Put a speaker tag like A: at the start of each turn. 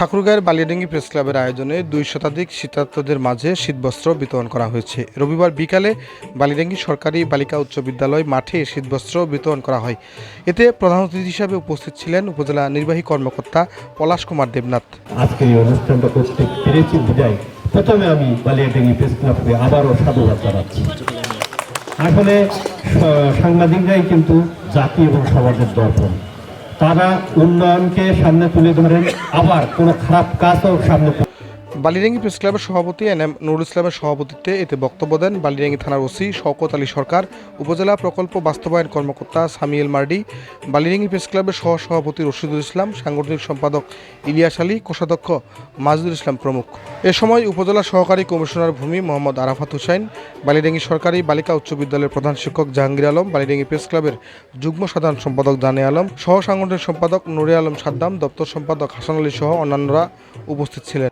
A: ঠাকুরগাঁয়ের Baliadangi press ক্লাবের আয়োজনে দুই শতাধিক শীতার্তদের মাঝে শীতবস্ত্র বিতরণ করা হয়েছে। রবিবার বিকালে বালিয়াডাঙ্গি সরকারি বালিকা উচ্চ বিদ্যালয় মাঠে শীতবস্ত্র বিতরণ করা হয়। এতে প্রধান অতিথি হিসাবে উপস্থিত ছিলেন উপজেলা নির্বাহী কর্মকর্তা পলাশ কুমার দেবনাথ।
B: আজকে এই অনুষ্ঠানটা করতে পেরেছি প্রথমে আমি প্রেস ক্লাবকে আবারও সাধুবাদ জানাচ্ছি। আসলে সাংবাদিকরাই কিন্তু জাতি এবং সমাজের দর্পণ। তারা উন্নয়নকে সামনে তুলে ধরেন। আবার কোনো খারাপ কাজও সামনে তুলে
A: বালিয়াডাঙ্গি প্রেস ক্লাবের সভাপতি এন এম নুরুল ইসলামের সভাপতিত্বে এতে বক্তব্য দেন বালিরাঙ্গি থানার ওসি শওকত আলী সরকার, উপজেলা প্রকল্প বাস্তবায়ন কর্মকর্তা সামিয়েল মার্ডি বালিয়াডাঙ্গি প্রেস ক্লাবের সহ সভাপতি রশিদুল ইসলাম, সাংগঠনিক সম্পাদক ইলিয়াস আলী, কোষাধ্যক্ষ মাজদুল ইসলাম প্রমুখ। এ সময় উপজেলা সহকারী কমিশনার ভূমি মোহাম্মদ আরাফাত হুসাইন বালিরাঙ্গি সরকারি বালিকা উচ্চ বিদ্যালয়ের প্রধান শিক্ষক জাহাঙ্গীর আলম, বালিডাঙ্গি প্রেস ক্লাবের যুগ্ম সাধারণ সম্পাদক দানে আলম সহ সাংগঠনিক সম্পাদক নুরে আলম সাদ্দাম, দপ্তর সম্পাদক হাসান আলী সহ অন্যান্যরা উপস্থিত ছিলেন।